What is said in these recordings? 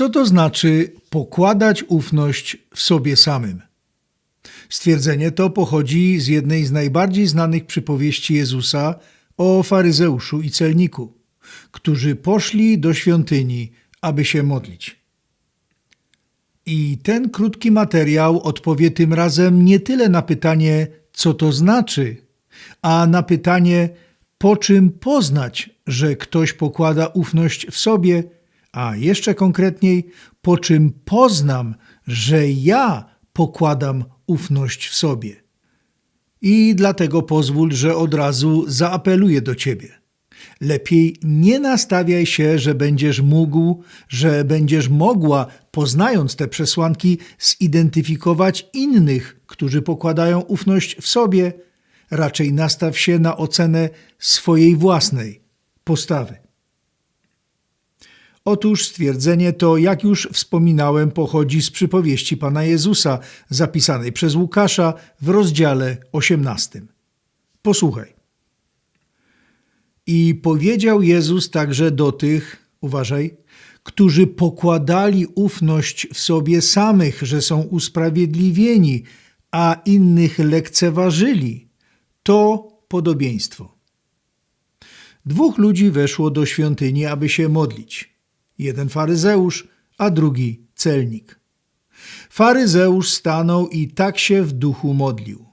Co to znaczy pokładać ufność w sobie samym? Stwierdzenie to pochodzi z jednej z najbardziej znanych przypowieści Jezusa o faryzeuszu i celniku, którzy poszli do świątyni, aby się modlić. I ten krótki materiał odpowie tym razem nie tyle na pytanie, co to znaczy, a na pytanie, po czym poznać, że ktoś pokłada ufność w sobie, a jeszcze konkretniej, po czym poznam, że ja pokładam ufność w sobie. I dlatego pozwól, że od razu zaapeluję do ciebie. Lepiej nie nastawiaj się, że będziesz mógł, że będziesz mogła, poznając te przesłanki, zidentyfikować innych, którzy pokładają ufność w sobie. Raczej nastaw się na ocenę swojej własnej postawy. Otóż stwierdzenie to, jak już wspominałem, pochodzi z przypowieści Pana Jezusa, zapisanej przez Łukasza w rozdziale 18. Posłuchaj. I powiedział Jezus także do tych, uważaj, którzy pokładali ufność w sobie samych, że są usprawiedliwieni, a innych lekceważyli. To podobieństwo. Dwóch ludzi weszło do świątyni, aby się modlić. Jeden faryzeusz, a drugi celnik. Faryzeusz stanął i tak się w duchu modlił.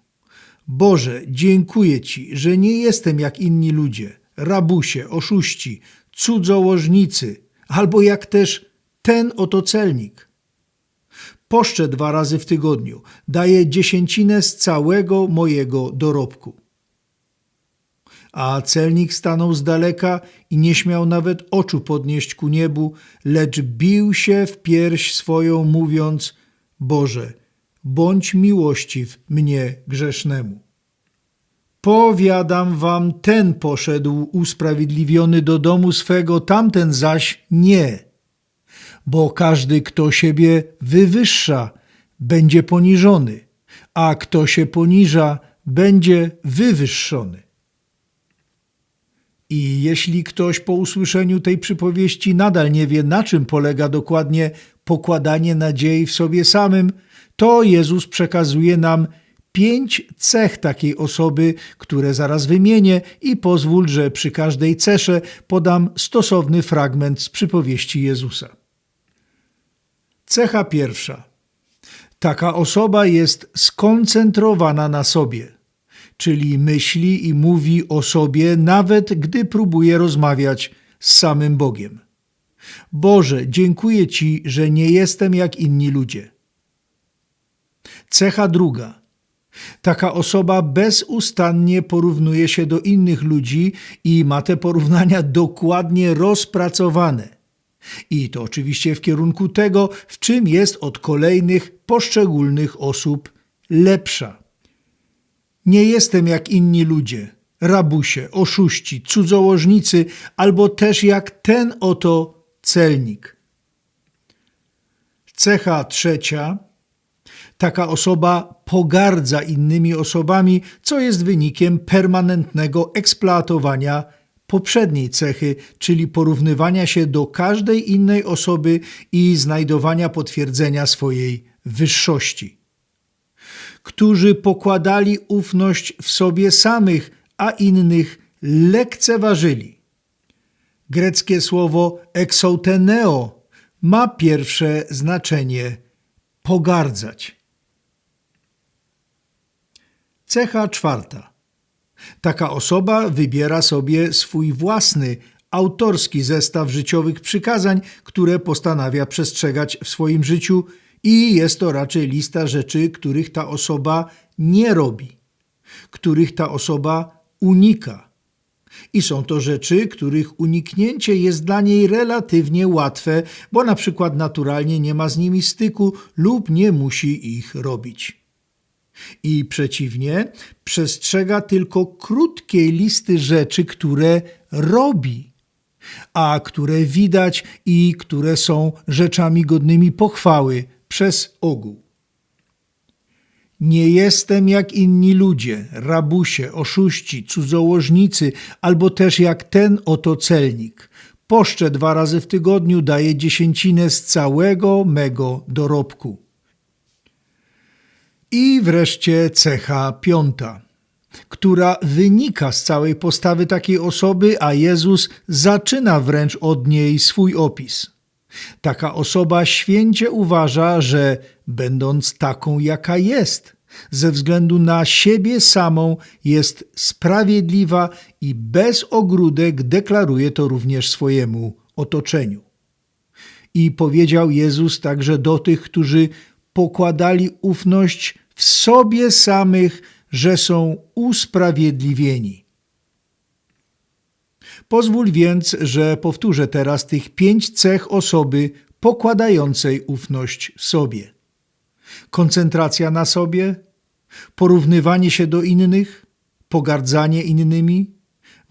Boże, dziękuję Ci, że nie jestem jak inni ludzie, rabusie, oszuści, cudzołożnicy, albo jak też ten oto celnik. Poszczę dwa razy w tygodniu, daję dziesięcinę z całego mojego dorobku. A celnik stanął z daleka i nie śmiał nawet oczu podnieść ku niebu, lecz bił się w pierś swoją, mówiąc: Boże, bądź miłościw mnie grzesznemu. Powiadam wam, ten poszedł usprawiedliwiony do domu swego, tamten zaś nie. Bo każdy, kto siebie wywyższa, będzie poniżony, a kto się poniża, będzie wywyższony. I jeśli ktoś po usłyszeniu tej przypowieści nadal nie wie, na czym polega dokładnie pokładanie nadziei w sobie samym, to Jezus przekazuje nam pięć cech takiej osoby, które zaraz wymienię i pozwól, że przy każdej cesze podam stosowny fragment z przypowieści Jezusa. Cecha pierwsza. Taka osoba jest skoncentrowana na sobie, czyli myśli i mówi o sobie, nawet gdy próbuje rozmawiać z samym Bogiem. Boże, dziękuję Ci, że nie jestem jak inni ludzie. Cecha druga. Taka osoba bezustannie porównuje się do innych ludzi i ma te porównania dokładnie rozpracowane. I to oczywiście w kierunku tego, w czym jest od kolejnych poszczególnych osób lepsza. Nie jestem jak inni ludzie, rabusie, oszuści, cudzołożnicy, albo też jak ten oto celnik. Cecha trzecia. Taka osoba pogardza innymi osobami, co jest wynikiem permanentnego eksploatowania poprzedniej cechy, czyli porównywania się do każdej innej osoby i znajdowania potwierdzenia swojej wyższości. Którzy pokładali ufność w sobie samych, a innych lekceważyli. Greckie słowo exouteneo ma pierwsze znaczenie pogardzać. Cecha czwarta. Taka osoba wybiera sobie swój własny, autorski zestaw życiowych przykazań, które postanawia przestrzegać w swoim życiu, i jest to raczej lista rzeczy, których ta osoba nie robi, których ta osoba unika. I są to rzeczy, których uniknięcie jest dla niej relatywnie łatwe, bo na przykład naturalnie nie ma z nimi styku lub nie musi ich robić. I przeciwnie, przestrzega tylko krótkiej listy rzeczy, które robi, a które widać i które są rzeczami godnymi pochwały przez ogół. Nie jestem jak inni ludzie, rabusie, oszuści, cudzołożnicy, albo też jak ten oto celnik. Poszczę dwa razy w tygodniu, daję dziesięcinę z całego mego dorobku. I wreszcie cecha piąta, która wynika z całej postawy takiej osoby, a Jezus zaczyna wręcz od niej swój opis. Taka osoba święcie uważa, że będąc taką, jaka jest, ze względu na siebie samą jest sprawiedliwa i bez ogródek deklaruje to również swojemu otoczeniu. I powiedział Jezus także do tych, którzy pokładali ufność w sobie samych, że są usprawiedliwieni. Pozwól więc, że powtórzę teraz tych pięć cech osoby pokładającej ufność w sobie. Koncentracja na sobie, porównywanie się do innych, pogardzanie innymi,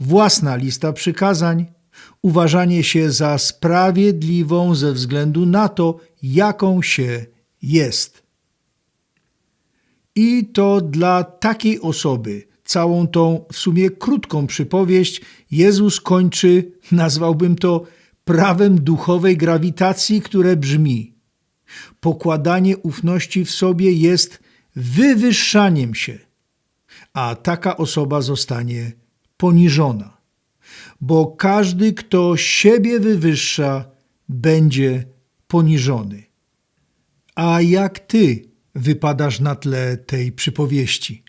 własna lista przykazań, uważanie się za sprawiedliwą ze względu na to, jaką się jest. I to dla takiej osoby całą tą w sumie krótką przypowieść Jezus kończy, nazwałbym to prawem duchowej grawitacji, które brzmi: Pokładanie ufności w sobie jest wywyższaniem się, a taka osoba zostanie poniżona. Bo każdy, kto siebie wywyższa, będzie poniżony. A jak ty wypadasz na tle tej przypowieści?